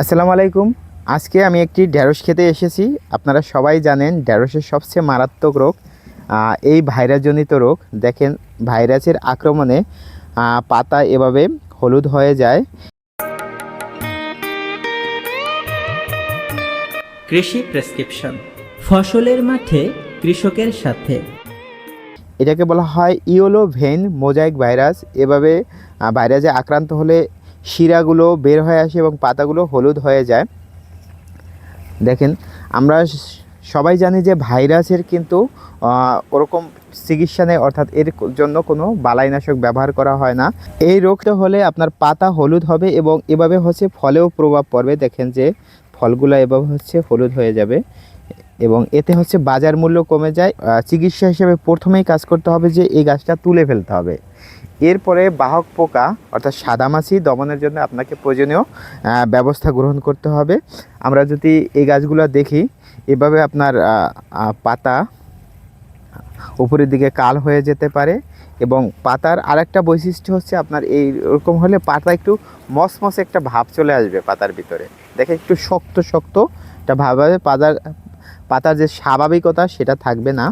আসসালামু আলাইকুম। আজকে আমি একটি ঢ্যাঁড়স খেতে এসেছি। আপনারা সবাই জানেন ঢ্যাঁড়সের সবচেয়ে মারাত্মক রোগ এই ভাইরাসজনিত রোগ। দেখেন ভাইরাসের আক্রমণে পাতা এভাবে হলুদ হয়ে যায়। কৃষি প্রেসক্রিপশন ফসলের মাঠে কৃষকের সাথে। এটাকে বলা হয় ইওলো ভেন মোজাইক ভাইরাস। এভাবে ভাইরাসে আক্রান্ত হলে শিরাগুলো বের হয়ে আসে এবং পাতাগুলো হলুদ হয়ে যায়। দেখেন, আমরা সবাই জানি যে ভাইরাসের কিন্তু ওরকম চিকিৎসা নেই, অর্থাৎ এর জন্য কোনো বালাইনাশক ব্যবহার করা হয় না। এই রোগটা হলে আপনার পাতা হলুদ হবে এবং এভাবে হচ্ছে ফলেও প্রভাব পড়বে। দেখেন যে ফলগুলো এভাবে হচ্ছে হলুদ হয়ে যাবে। এবং এতে হচ্ছে বাজার মূল্য কমে যায়। চিকিৎসা হিসেবে প্রথমেই কাজ করতে হবে যে এই গাছটা তুলে ফেলতে হবে। এরপরে বাহক পোকা, অর্থাৎ সাদামাছি দমনের জন্য আপনাকে প্রয়োজনীয় ব্যবস্থা গ্রহণ করতে হবে। আমরা যদি এই গাছগুলো দেখি, এভাবে আপনার পাতা উপরের দিকে কাল হয়ে যেতে পারে এবং পাতার আরেকটা বৈশিষ্ট্য হচ্ছে আপনার এই রকম হলে পাতা একটু মসমসে একটা ভাব চলে আসবে পাতার ভিতরে। দেখে একটু শক্ত শক্ত একটা ভাব হবে পাতার পাতার যে স্বাভাবিকতা সেটা থাকবে না।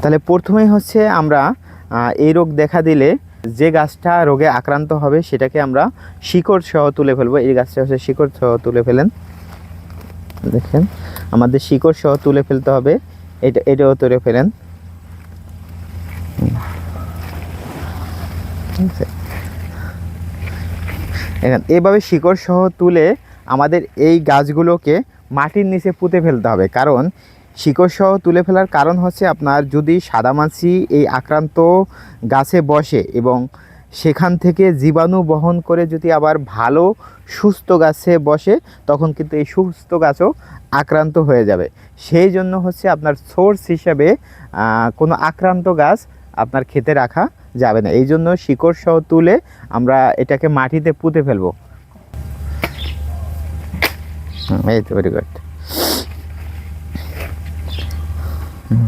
তাহলে প্রথমেই হচ্ছে আমরা এই রোগ দেখা দিলে যে গাছটা রোগে আক্রান্ত হবে সেটাকে আমরা শিকড় সহ তুলে ফেলব। এই গাছটা হচ্ছে শিকড় সহ তুলে ফেলেন। দেখেন, আমাদের শিকড় সহ তুলে ফেলতে হবে। এটা, এটাও তুলে ফেলেন। এভাবে শিকড় সহ তুলে আমাদের এই গাছগুলোকে মাটির নিচে পুঁতে ফেলতে হবে। কারণ শিকড় সহ তুলে ফেলার কারণ হচ্ছে আপনার যদি সাদামাছি এই আক্রান্ত গাছে বসে এবং সেখান থেকে জীবাণু বহন করে যদি আবার ভালো, সুস্থ গাছে বসে, তখন কিন্তু এই সুস্থ গাছও আক্রান্ত হয়ে যাবে। সেই জন্য হচ্ছে আপনার সোর্স হিসাবে কোনো আক্রান্ত গাছ আপনার খেতে রাখা যাবে না। এই জন্য শিকড় সহ তুলে আমরা এটাকে মাটিতে পুঁতে ফেলব। এই তো ভেরি গুড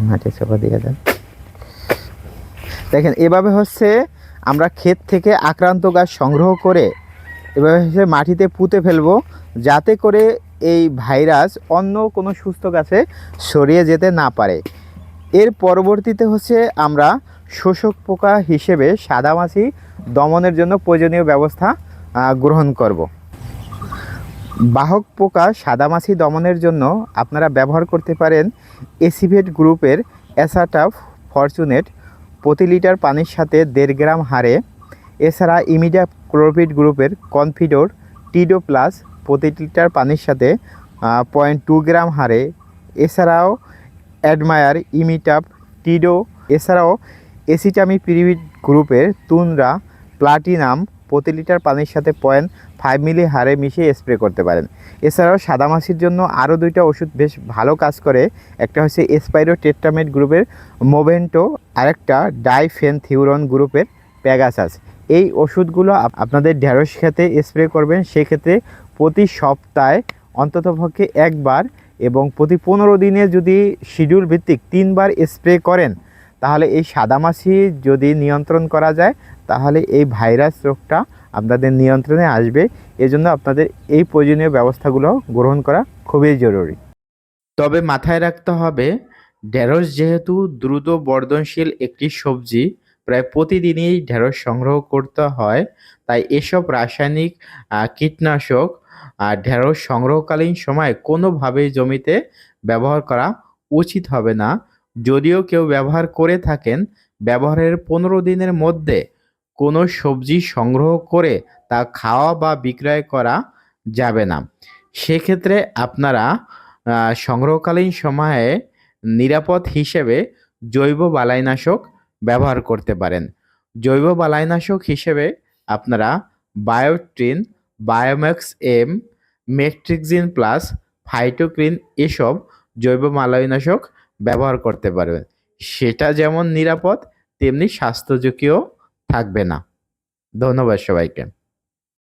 মাটি চাপা দিয়ে দেন। দেখেন, এভাবে হচ্ছে আমরা ক্ষেত থেকে আক্রান্ত গাছ সংগ্রহ করে এভাবে হচ্ছে মাটিতে পুঁতে ফেলব, যাতে করে এই ভাইরাস অন্য কোনো সুস্থ গাছে সরিয়ে যেতে না পারে। এর পরবর্তীতে হচ্ছে আমরা শোষক পোকা হিসেবে সাদামাছি দমনের জন্য প্রয়োজনীয় ব্যবস্থা গ্রহণ করব। বাহক পোকা সাদামাছি দমনের জন্য আপনারা ব্যবহার করতে পারেন এসিভেট গ্রুপের অ্যাসাটাফ ফরচুনেট প্রতি লিটার পানির সাথে দেড় গ্রাম হারে এছাড়া ইমিডিয়া ক্লোরোপিড গ্রুপের কনফিডোর টিডো প্লাস প্রতি লিটার পানির সাথে পয়েন্ট টু গ্রাম হারে এছাড়াও অ্যাডমায়ার ইমিটাপ টিডো। এছাড়াও এসিটামি পিরিভিড গ্রুপের তুনরা প্লাটিনাম প্রতি লিটার পানির সাথে পয়েন্ট ফাইভ মিলি হারে মিশিয়ে স্প্রে করতে পারেন। এছাড়াও সাদামাছির জন্য আরও দুইটা ওষুধ বেশ ভালো কাজ করে। একটা হচ্ছে এসপাইরো টেট্রামেট গ্রুপের মোভেন্টো, আরেকটা ডাইফেন থিউরন গ্রুপের প্যাগাসাস। এই ওষুধগুলো আপনাদের ঢেঁড়স খেতে স্প্রে করবেন, সেক্ষেত্রে প্রতি সপ্তাহে অন্ততপক্ষে একবার এবং প্রতি পনেরো দিনে যদি শিডিউল ভিত্তিক তিনবার স্প্রে করেন তাহলে এই সাদামাছি যদি নিয়ন্ত্রণ করা যায়, তাহলে এই ভাইরাস রোগটা আপনাদের নিয়ন্ত্রণে আসবে। এজন্য আপনাদের এই প্রয়োজনীয় ব্যবস্থাগুলো গ্রহণ করা খুবই জরুরি। তবে মাথায় রাখতে হবে, ঢেঁড়স যেহেতু দ্রুত বর্ধনশীল একটি সবজি, প্রায় প্রতিদিনই ঢেঁড়স সংগ্রহ করতে হয়, তাই এসব রাসায়নিক কীটনাশক আর ঢেঁড়স সংগ্রহকালীন সময় কোনোভাবেই জমিতে ব্যবহার করা উচিত হবে না। যদিও কেউ ব্যবহার করে থাকেন, ব্যবহারের পনেরো দিনের মধ্যে কোনো সবজি সংগ্রহ করে তা খাওয়া বা বিক্রয় করা যাবে না। সেক্ষেত্রে আপনারা সংগ্রহকালীন সময়ে নিরাপদ হিসেবে জৈব বালাইনাশক ব্যবহার করতে পারেন। জৈব বালাইনাশক হিসেবে আপনারা বায়োট্রিন, বায়োম্যাক্স এম মেট্রিকজিন প্লাস ফাইটোক্রিন এসব জৈব মালয়নাশক ব্যবহার করতে পারবেন। সেটা যেমন নিরাপদ তেমনি স্বাস্থ্য ঝুঁকিও থাকবে না। ধন্যবাদ সবাইকে।